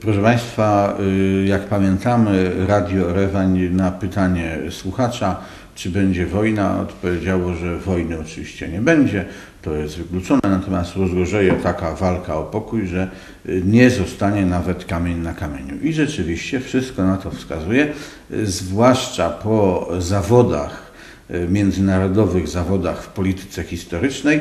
Proszę Państwa, jak pamiętamy, Radio Rewań na pytanie słuchacza, czy będzie wojna, odpowiedziało, że wojny oczywiście nie będzie, to jest wykluczone, natomiast rozgorzeje taka walka o pokój, że nie zostanie nawet kamień na kamieniu. I rzeczywiście wszystko na to wskazuje, zwłaszcza po zawodach, międzynarodowych zawodach w polityce historycznej,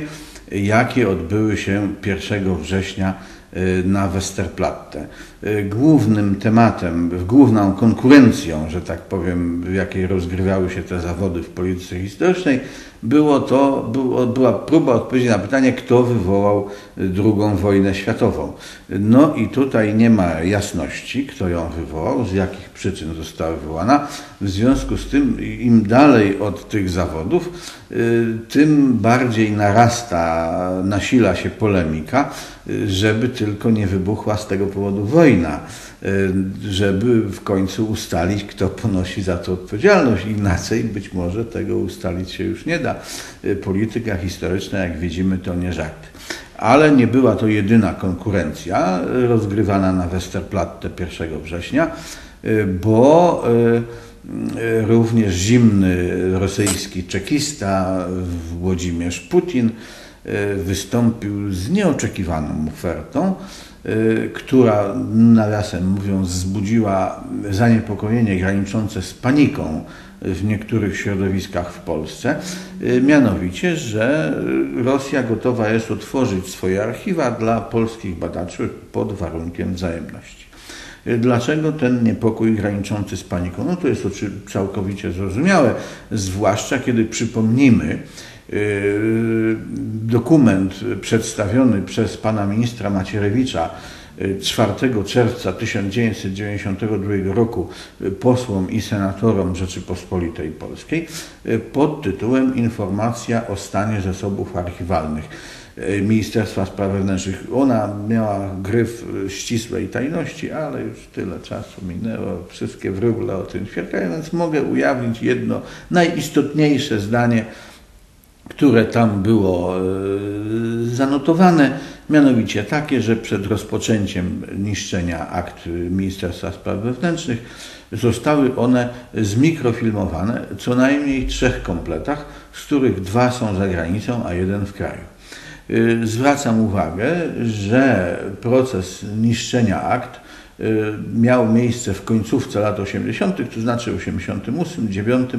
jakie odbyły się 1 września Y, na Westerplatte. Y, głównym tematem, główną konkurencją, że tak powiem, w jakiej rozgrywały się te zawody w polityce historycznej, było to, było, była próba odpowiedzi na pytanie, kto wywołał II wojnę światową. No i tutaj nie ma jasności, kto ją wywołał, z jakich przyczyn została wywołana. W związku z tym, im dalej od tych zawodów, y, tym bardziej narasta, nasila się polemika, żeby tylko nie wybuchła z tego powodu wojna, żeby w końcu ustalić, kto ponosi za to odpowiedzialność. Inaczej być może tego ustalić się już nie da. Polityka historyczna, jak widzimy, to nie żart. Ale nie była to jedyna konkurencja rozgrywana na Westerplatte 1 września, bo również zimny rosyjski czekista Włodzimierz Putin wystąpił z nieoczekiwaną ofertą, która nawiasem mówiąc wzbudziła zaniepokojenie graniczące z paniką w niektórych środowiskach w Polsce, mianowicie, że Rosja gotowa jest otworzyć swoje archiwa dla polskich badaczy pod warunkiem wzajemności. Dlaczego ten niepokój graniczący z paniką? No to jest całkowicie zrozumiałe, zwłaszcza kiedy przypomnimy, dokument przedstawiony przez pana ministra Macierewicza 4 yy, czerwca 1992 roku yy, posłom i senatorom Rzeczypospolitej Polskiej pod tytułem Informacja o stanie zasobów archiwalnych Ministerstwa Spraw Wewnętrznych. Ona miała gryf ścisłej tajności, ale już tyle czasu minęło, wszystkie wróble o tym świadkają, więc mogę ujawnić jedno najistotniejsze zdanie które tam było e, zanotowane, mianowicie takie, że przed rozpoczęciem niszczenia akt Ministerstwa Spraw Wewnętrznych zostały one zmikrofilmowane co najmniej w trzech kompletach, z których dwa są za granicą, a jeden w kraju. E, zwracam uwagę, że proces niszczenia akt miał miejsce w końcówce lat 80., to znaczy 88, 9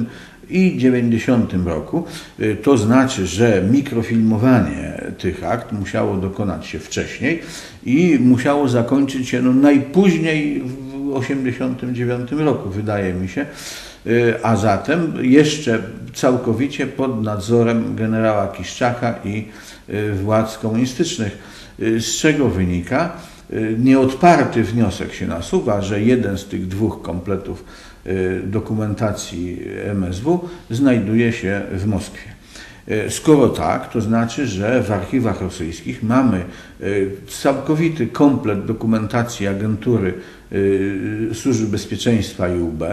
i 90 roku. Y, to znaczy, że mikrofilmowanie tych akt musiało dokonać się wcześniej i musiało zakończyć się no, najpóźniej w 89 roku, wydaje mi się. Y, a zatem jeszcze całkowicie pod nadzorem generała Kiszczaka i y, władz komunistycznych. Z czego wynika? Nieodparty wniosek się nasuwa, że jeden z tych dwóch kompletów Y, dokumentacji MSW znajduje się w Moskwie. Y, skoro tak, to znaczy, że w archiwach rosyjskich mamy y, całkowity komplet dokumentacji agentury Służby Bezpieczeństwa i UB,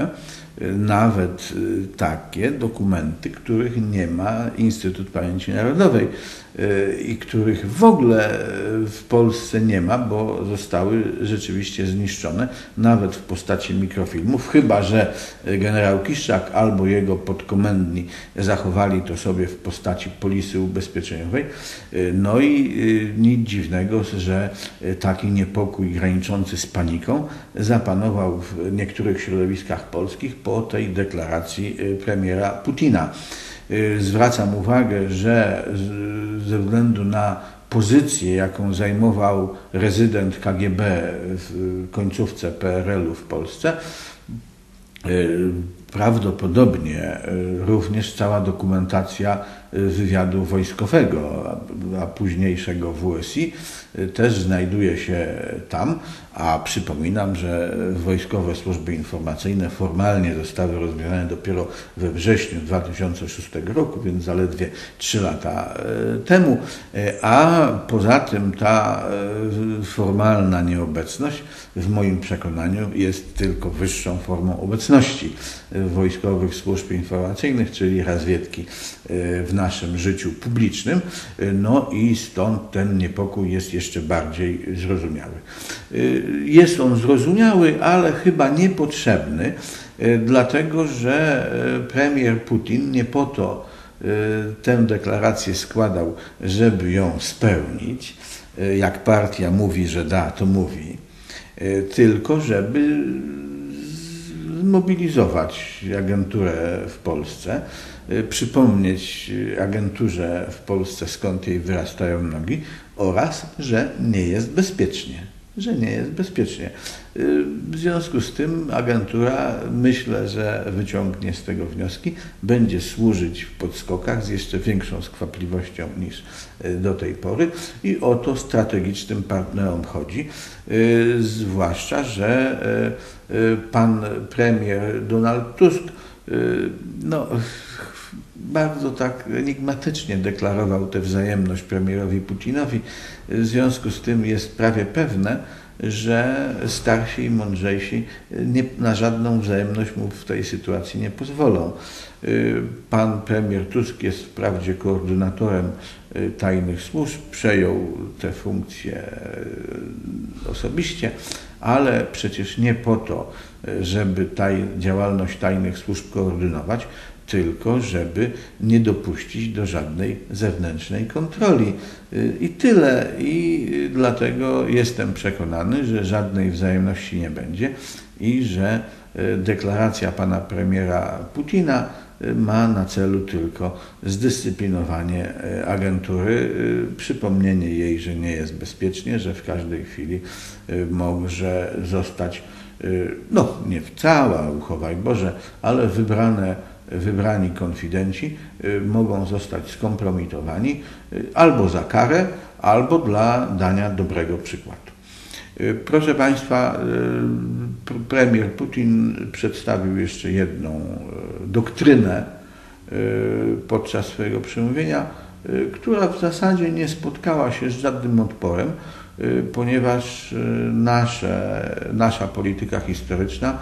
nawet takie dokumenty, których nie ma Instytut Pamięci Narodowej i których w ogóle w Polsce nie ma, bo zostały rzeczywiście zniszczone, nawet w postaci mikrofilmów, chyba że generał Kiszczak albo jego podkomendni zachowali to sobie w postaci polisy ubezpieczeniowej. No i y, nic dziwnego, że taki niepokój graniczący z paniką zapanował w niektórych środowiskach polskich po tej deklaracji y, premiera Putina. Y, zwracam uwagę, że ze względu na pozycję, jaką zajmował rezydent KGB w końcówce PRL-u w Polsce, y, prawdopodobnie również cała dokumentacja wywiadu wojskowego, a późniejszego WSI, też znajduje się tam, a przypominam, że wojskowe służby informacyjne formalnie zostały rozwiązane dopiero we wrześniu 2006 roku, więc zaledwie 3 lata e, temu, e, a poza tym ta formalna nieobecność w moim przekonaniu jest tylko wyższą formą obecności wojskowych służb informacyjnych, czyli razwiedki w naszym życiu publicznym, no i stąd ten niepokój jest jeszcze bardziej zrozumiały. Jest on zrozumiały, ale chyba niepotrzebny, dlatego że premier Putin nie po to tę deklarację składał, żeby ją spełnić. Jak partia mówi, że da, to mówi, tylko żeby zmobilizować agenturę w Polsce, y, przypomnieć agenturze w Polsce, skąd jej wyrastają nogi oraz, że nie jest bezpiecznie że nie jest bezpiecznie. Y, w związku z tym agentura, myślę, że wyciągnie z tego wnioski, będzie służyć w podskokach z jeszcze większą skwapliwością niż y, do tej pory i o to strategicznym partnerom chodzi, y, zwłaszcza, że pan premier Donald Tusk no, bardzo tak enigmatycznie deklarował tę wzajemność premierowi Putinowi. W związku z tym jest prawie pewne, że starsi i mądrzejsi nie, na żadną wzajemność mu w tej sytuacji nie pozwolą. Pan premier Tusk jest wprawdzie koordynatorem y, tajnych służb, przejął tę funkcję y, osobiście, ale przecież nie po to, żeby taj, działalność tajnych służb koordynować, tylko żeby nie dopuścić do żadnej zewnętrznej kontroli. Y, I tyle. I dlatego jestem przekonany, że żadnej wzajemności nie będzie i że y, deklaracja pana premiera Putina y, ma na celu tylko zdyscyplinowanie agentury, przypomnienie jej, że nie jest bezpiecznie, że w każdej chwili może zostać, no nie cała, uchowaj Boże, ale wybrane wybrani konfidenci mogą zostać skompromitowani albo za karę, albo dla dania dobrego przykładu. Y, proszę Państwa, premier Putin przedstawił jeszcze jedną doktrynę podczas swojego przemówienia, która w zasadzie nie spotkała się z żadnym odporem, ponieważ nasze, nasza polityka historyczna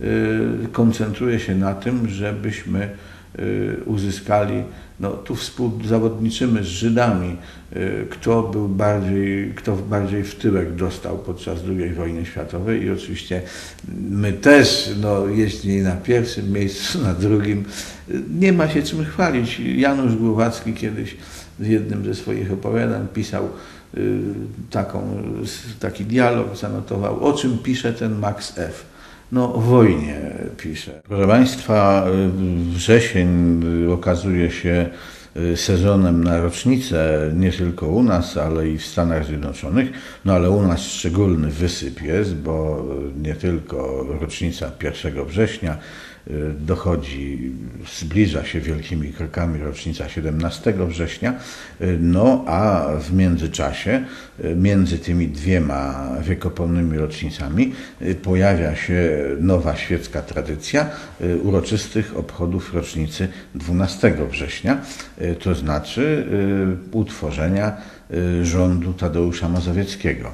Y, koncentruje się na tym, żebyśmy y, uzyskali, no tu współzawodniczymy z Żydami, y, kto był bardziej, kto bardziej w tyłek dostał podczas II wojny światowej. I oczywiście my też, no jeśli na pierwszym miejscu, na drugim, nie ma się czym chwalić. Janusz Głowacki kiedyś w jednym ze swoich opowiadań pisał taką, taki dialog, zanotował, o czym pisze ten Max F no, o wojnie pisze. Proszę Państwa, wrzesień okazuje się y, sezonem na rocznicę nie tylko u nas, ale i w Stanach Zjednoczonych. No ale u nas szczególny wysyp jest, bo nie tylko rocznica 1 września, Y, dochodzi, zbliża się wielkimi krokami rocznica 17 września, y, no a w międzyczasie, y, między tymi dwiema wiekopomnymi rocznicami pojawia się nowa świecka tradycja uroczystych obchodów rocznicy 12 września, to znaczy utworzenia rządu Tadeusza Mazowieckiego.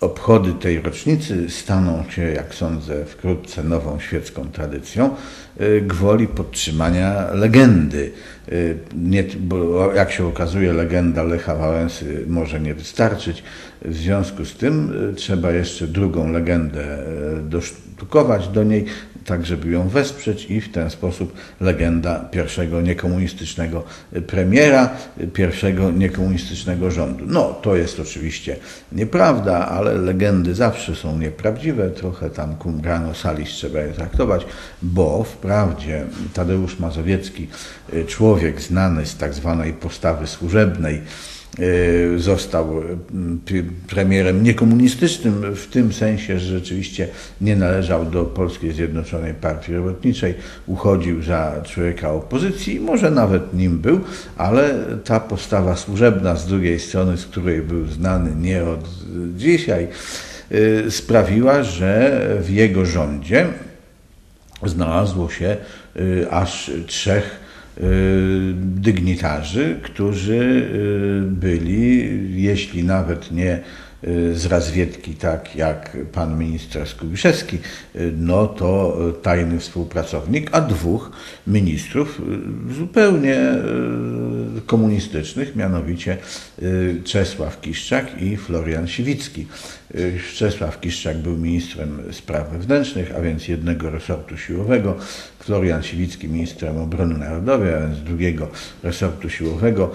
Obchody tej rocznicy staną się, jak sądzę, wkrótce nową świecką tradycją, y, gwoli podtrzymania legendy. Y, nie, bo jak się okazuje, legenda Lecha Wałęsy może nie wystarczyć. W związku z tym y, trzeba jeszcze drugą legendę dosztukować do niej, tak żeby ją wesprzeć i w ten sposób legenda pierwszego niekomunistycznego premiera, pierwszego niekomunistycznego rządu. No, to jest oczywiście nieprawda, ale legendy zawsze są nieprawdziwe, trochę tam cum grano salis trzeba je traktować, bo wprawdzie Tadeusz Mazowiecki, człowiek znany z tak zwanej postawy służebnej, Y, został y, premierem niekomunistycznym w tym sensie, że rzeczywiście nie należał do Polskiej Zjednoczonej Partii Robotniczej, uchodził za człowieka opozycji, może nawet nim był, ale ta postawa służebna z drugiej strony, z której był znany nie od dzisiaj, y, sprawiła, że w jego rządzie znalazło się aż trzech Y, dygnitarzy, którzy y, byli, jeśli nawet nie z razwiedki, tak jak pan minister Skubiszewski, no to tajny współpracownik, a dwóch ministrów zupełnie komunistycznych, mianowicie Czesław Kiszczak i Florian Siwicki. Czesław Kiszczak był ministrem spraw wewnętrznych, a więc jednego resortu siłowego, Florian Siwicki ministrem obrony narodowej, a więc drugiego resortu siłowego.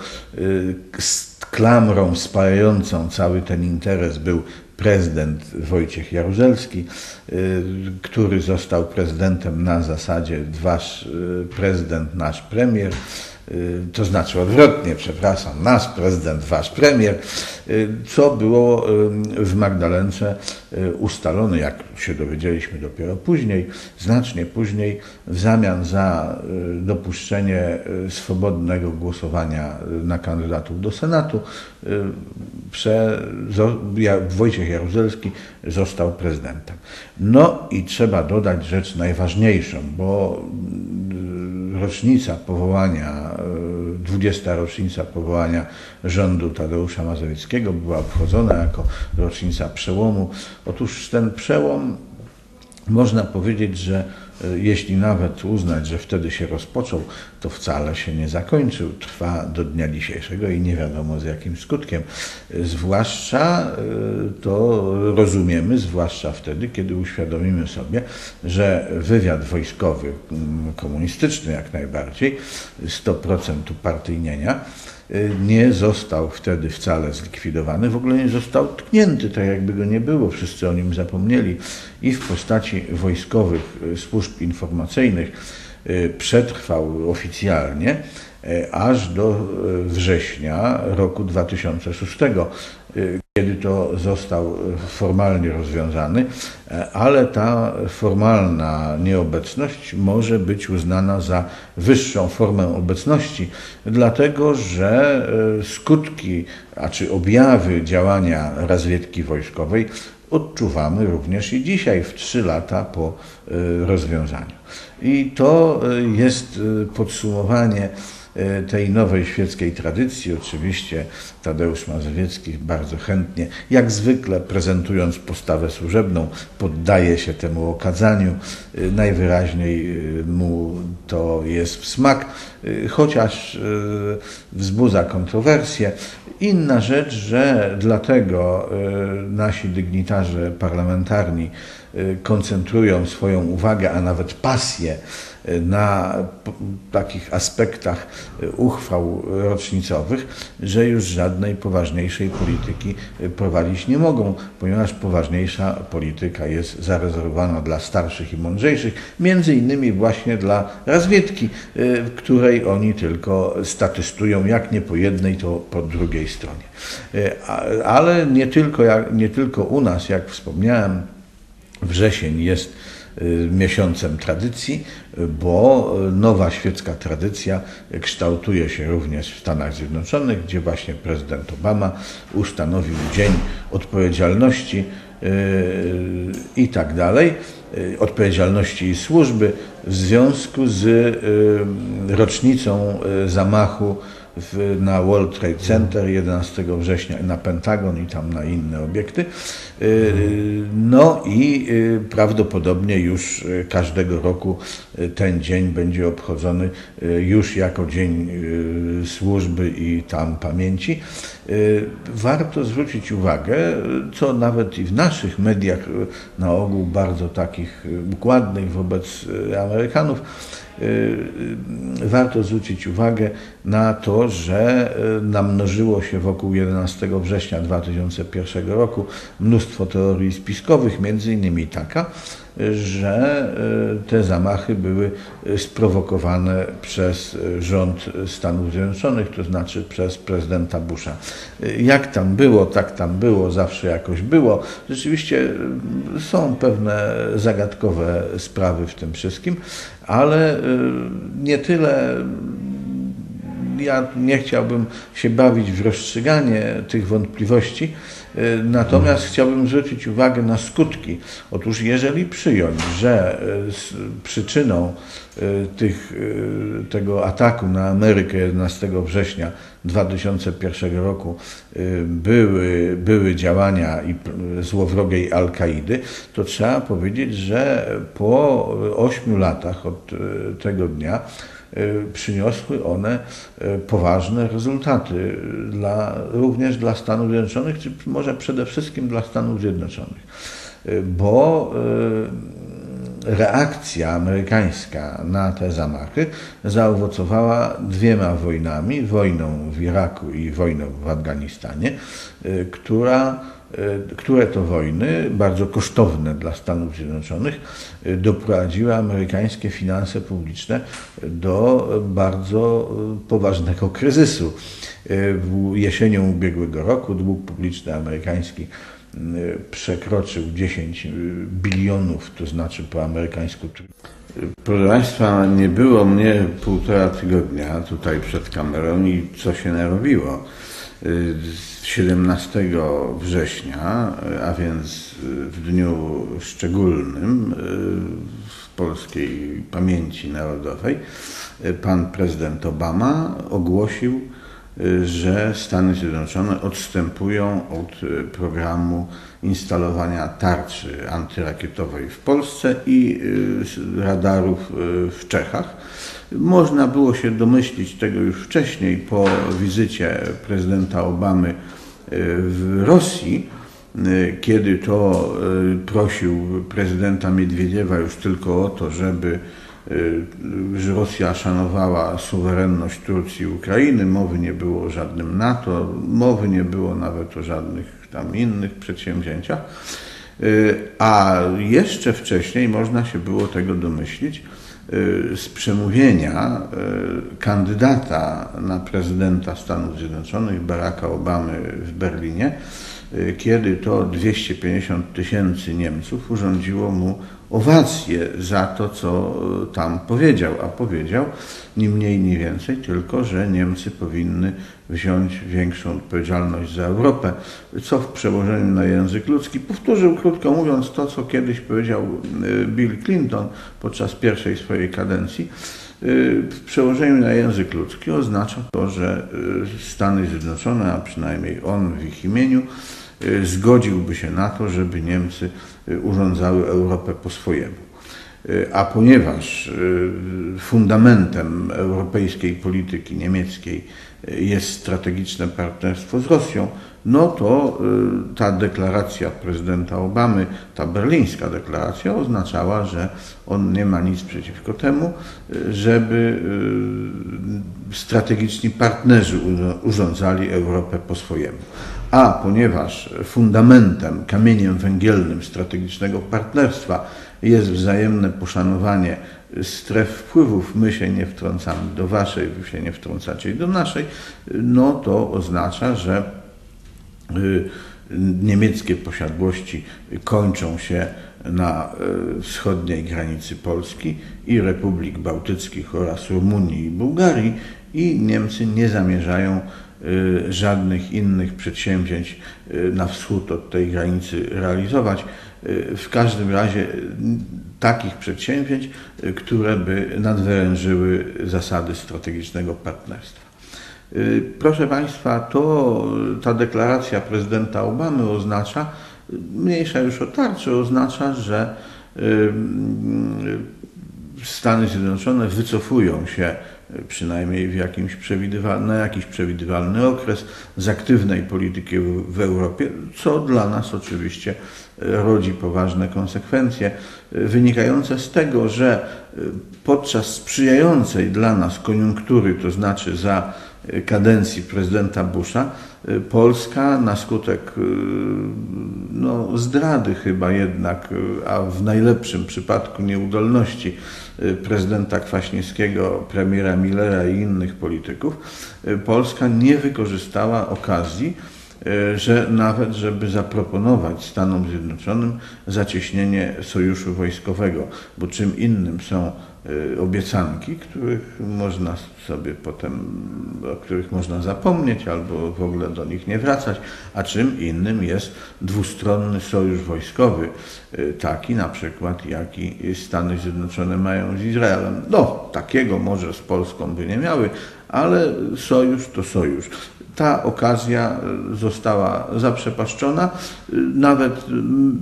Klamrą spajającą cały ten interes był prezydent Wojciech Jaruzelski, który został prezydentem na zasadzie wasz prezydent, nasz premier. Y, to znaczy odwrotnie, przepraszam, nasz prezydent, wasz premier, y, co było y, w Magdalence ustalone, jak się dowiedzieliśmy dopiero później, znacznie później, w zamian za dopuszczenie swobodnego głosowania na kandydatów do Senatu, Wojciech Jaruzelski został prezydentem. No i trzeba dodać rzecz najważniejszą, bo rocznica powołania, 20. E, rocznica powołania rządu Tadeusza Mazowieckiego była obchodzona jako rocznica przełomu. Otóż ten przełom można powiedzieć, że jeśli nawet uznać, że wtedy się rozpoczął, to wcale się nie zakończył. Trwa do dnia dzisiejszego i nie wiadomo z jakim skutkiem. E, zwłaszcza to rozumiemy, zwłaszcza wtedy, kiedy uświadomimy sobie, że wywiad wojskowy, komunistyczny jak najbardziej, 100% upartyjnienia, nie został wtedy wcale zlikwidowany, w ogóle nie został tknięty, tak jakby go nie było, wszyscy o nim zapomnieli. I w postaci wojskowych y, służb informacyjnych y, przetrwał oficjalnie aż do września roku 2006 kiedy to został formalnie rozwiązany, ale ta formalna nieobecność może być uznana za wyższą formę obecności, dlatego że e, skutki, a czy objawy działania razwiedki wojskowej odczuwamy również i dzisiaj, w trzy lata po e, rozwiązaniu. I to e, jest podsumowanie tej nowej świeckiej tradycji. Oczywiście Tadeusz Mazowiecki bardzo chętnie, jak zwykle prezentując postawę służebną, poddaje się temu okazaniu. E, najwyraźniej e, mu to jest w smak, chociaż wzbudza kontrowersje. Inna rzecz, że dlatego nasi dygnitarze parlamentarni koncentrują swoją uwagę, a nawet pasję na takich aspektach uchwał rocznicowych, że już żadnej poważniejszej polityki prowadzić nie mogą, ponieważ poważniejsza polityka jest zarezerwowana dla starszych i mądrzejszych, między innymi właśnie dla razwiedki, w której oni tylko statystują, jak nie po jednej, to po drugiej stronie. Ale nie tylko, nie tylko u nas, jak wspomniałem, wrzesień jest miesiącem tradycji, bo nowa świecka tradycja kształtuje się również w Stanach Zjednoczonych, gdzie właśnie prezydent Obama ustanowił Dzień Odpowiedzialności y, i tak dalej, y, odpowiedzialności i służby w związku z rocznicą zamachu w, na World Trade Center 11 września na Pentagon i tam na inne obiekty. Y, no i y, prawdopodobnie już y, każdego roku ten dzień będzie obchodzony już jako Dzień Służby i tam pamięci. Warto zwrócić uwagę, co nawet i w naszych mediach, na ogół bardzo takich układnych wobec Amerykanów, warto zwrócić uwagę na to, że y, namnożyło się wokół 11 września 2001 roku mnóstwo teorii spiskowych, między innymi taka, że te zamachy były sprowokowane przez rząd Stanów Zjednoczonych, to znaczy przez prezydenta Busha. Jak tam było, tak tam było, zawsze jakoś było. Rzeczywiście są pewne zagadkowe sprawy w tym wszystkim, ale nie tyle ja nie chciałbym się bawić w rozstrzyganie tych wątpliwości, Natomiast chciałbym zwrócić uwagę na skutki. Otóż jeżeli przyjąć, że przyczyną tych, tego ataku na Amerykę 11 września 2001 roku były, były działania złowrogiej Al-Kaidy, to trzeba powiedzieć, że po ośmiu latach od tego dnia przyniosły one y, poważne rezultaty dla, również dla Stanów Zjednoczonych, czy może przede wszystkim dla Stanów Zjednoczonych, y, bo reakcja amerykańska na te zamachy zaowocowała dwiema wojnami, wojną w Iraku i wojną w Afganistanie, która które to wojny, bardzo kosztowne dla Stanów Zjednoczonych, e, doprowadziły amerykańskie finanse publiczne do bardzo e, poważnego kryzysu. Jesienią ubiegłego roku dług publiczny amerykański przekroczył 10 bilionów, to znaczy po amerykańsku. Proszę Państwa, nie było mnie półtora tygodnia tutaj przed kamerą i co się narobiło. 17 września, a więc w dniu szczególnym w polskiej pamięci narodowej, pan prezydent Obama ogłosił, że Stany Zjednoczone odstępują od programu instalowania tarczy antyrakietowej w Polsce i radarów w Czechach można było się domyślić tego już wcześniej po wizycie prezydenta Obamy e, w Rosji, e, kiedy to e, prosił prezydenta Miedwiediewa już tylko o to, żeby że Rosja szanowała suwerenność Turcji i Ukrainy, mowy nie było o żadnym NATO, mowy nie było nawet o żadnych tam innych przedsięwzięciach. A jeszcze wcześniej można się było tego domyślić, z przemówienia y, kandydata na prezydenta Stanów Zjednoczonych, Baracka Obamy w Berlinie, y, kiedy to 250 tysięcy Niemców urządziło mu owację za to, co tam powiedział, a powiedział ni mniej, ni więcej, tylko że Niemcy powinny wziąć większą odpowiedzialność za Europę, co w przełożeniu na język ludzki powtórzył, krótko mówiąc, to, co kiedyś powiedział Bill Clinton podczas pierwszej swojej kadencji. W przełożeniu na język ludzki oznacza to, że Stany Zjednoczone, a przynajmniej on w ich imieniu, zgodziłby się na to, żeby Niemcy y, urządzały Europę po swojemu. Y, a ponieważ fundamentem europejskiej polityki niemieckiej jest strategiczne partnerstwo z Rosją, no to ta deklaracja prezydenta Obamy, ta berlińska deklaracja oznaczała, że on nie ma nic przeciwko temu, żeby strategiczni partnerzy urządzali Europę po swojemu. A ponieważ fundamentem, kamieniem węgielnym strategicznego partnerstwa jest wzajemne poszanowanie stref wpływów, my się nie wtrącamy do waszej, wy się nie wtrącacie do naszej, no to oznacza, że y, niemieckie posiadłości kończą się na y, wschodniej granicy Polski i Republik Bałtyckich oraz Rumunii i Bułgarii i Niemcy nie zamierzają Y, żadnych innych przedsięwzięć na wschód od tej granicy realizować. Y, w każdym razie takich przedsięwzięć, które by nadwyrężyły zasady strategicznego partnerstwa. Proszę Państwa, to ta deklaracja prezydenta Obamy oznacza, mniejsza już o tarczy, oznacza, że Stany Zjednoczone wycofują się przynajmniej w jakimś na jakiś przewidywalny okres z aktywnej polityki w Europie, co dla nas oczywiście rodzi poważne konsekwencje, wynikające z tego, że podczas sprzyjającej dla nas koniunktury, to znaczy za kadencji prezydenta Busha, Polska na skutek no, zdrady chyba jednak, a w najlepszym przypadku nieudolności prezydenta Kwaśniewskiego, premiera Millera i innych polityków, Polska nie wykorzystała okazji że nawet żeby zaproponować Stanom Zjednoczonym zacieśnienie sojuszu wojskowego, bo czym innym są obiecanki, których można sobie potem, o których można zapomnieć albo w ogóle do nich nie wracać, a czym innym jest dwustronny sojusz wojskowy, e, taki na przykład jaki Stany Zjednoczone mają z Izraelem. No, takiego może z Polską by nie miały, ale sojusz to sojusz ta okazja została zaprzepaszczona. Nawet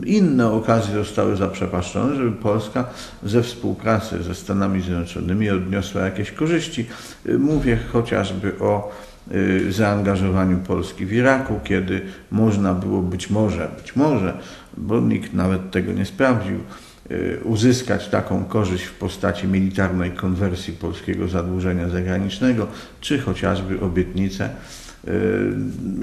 inne okazje zostały zaprzepaszczone, żeby Polska ze współpracy ze Stanami Zjednoczonymi odniosła jakieś korzyści. Mówię chociażby o y, zaangażowaniu Polski w Iraku, kiedy można było być może, być może, bo nikt nawet tego nie sprawdził, y, uzyskać taką korzyść w postaci militarnej konwersji polskiego zadłużenia zagranicznego, czy chociażby obietnicę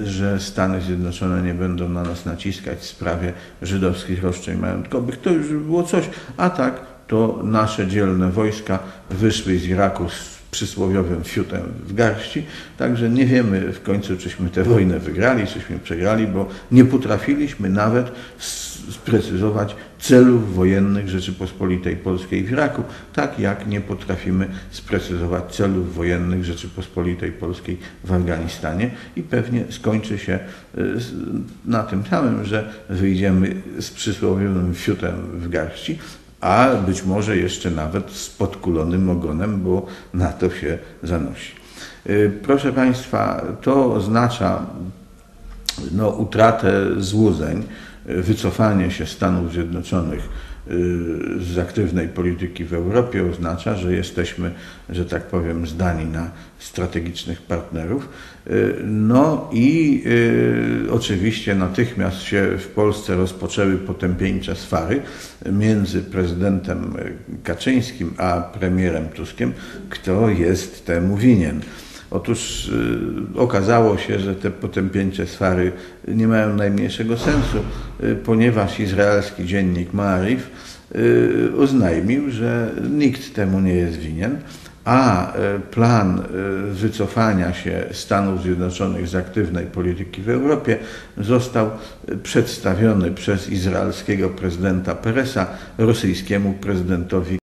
że Stany Zjednoczone nie będą na nas naciskać w sprawie żydowskich roszczeń majątkowych. To już było coś, a tak to nasze dzielne wojska wyszły z Iraku z przysłowiowym fiutem w garści, także nie wiemy w końcu, czyśmy tę wojnę wygrali, czyśmy przegrali, bo nie potrafiliśmy nawet sprecyzować celów wojennych Rzeczypospolitej Polskiej w Iraku, tak jak nie potrafimy sprecyzować celów wojennych Rzeczypospolitej Polskiej w Afganistanie. I pewnie skończy się e, na tym samym, że wyjdziemy z przysłowiowym fiutem w garści, a być może jeszcze nawet z podkulonym ogonem, bo na to się zanosi. E, proszę Państwa, to oznacza no, utratę złudzeń, wycofanie się Stanów Zjednoczonych y, z aktywnej polityki w Europie oznacza, że jesteśmy, że tak powiem, zdani na strategicznych partnerów. Y, no i y, oczywiście natychmiast się w Polsce rozpoczęły potępieńcze swary między prezydentem Kaczyńskim a premierem Tuskiem, kto jest temu winien. Otóż y, okazało się, że te potępieńcze swary nie mają najmniejszego sensu, y, ponieważ izraelski dziennik Maarif y, oznajmił, że nikt temu nie jest winien, a plan wycofania się Stanów Zjednoczonych z aktywnej polityki w Europie został przedstawiony przez izraelskiego prezydenta Peresa rosyjskiemu prezydentowi